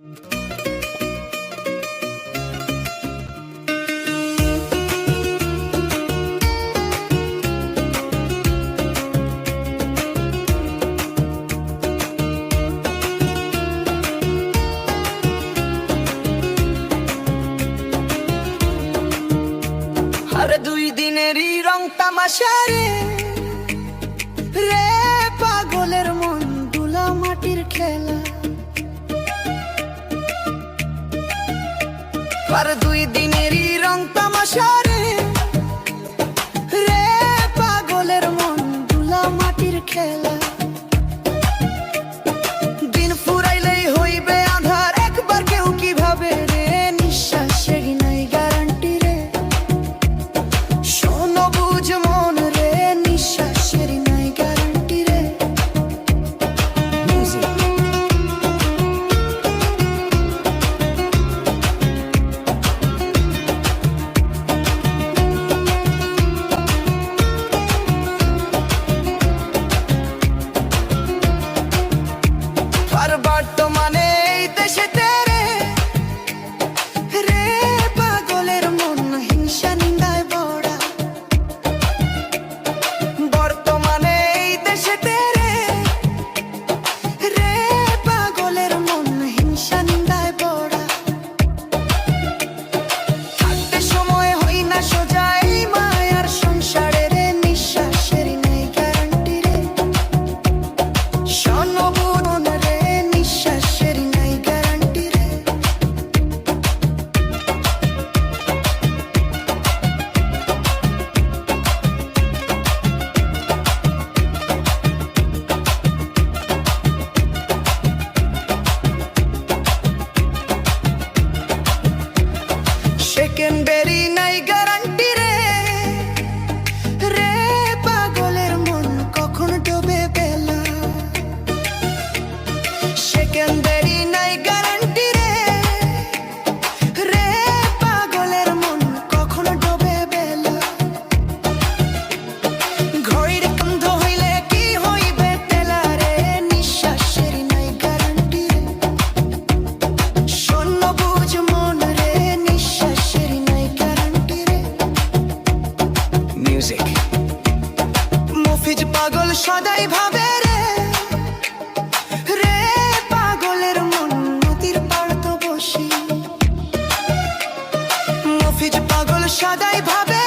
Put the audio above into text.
আর দুই দিনেরই রং তামাশা রে রে পাগলের মন দুলা মাটির খেলা আর দুই দিনেরই রং তামাশার মিউজিক মফিজ পাগল সদাই ভাবে রে। রে পাগলের মন নদীর পাড় তো বসি মফিজ পাগল সদাই ভাবে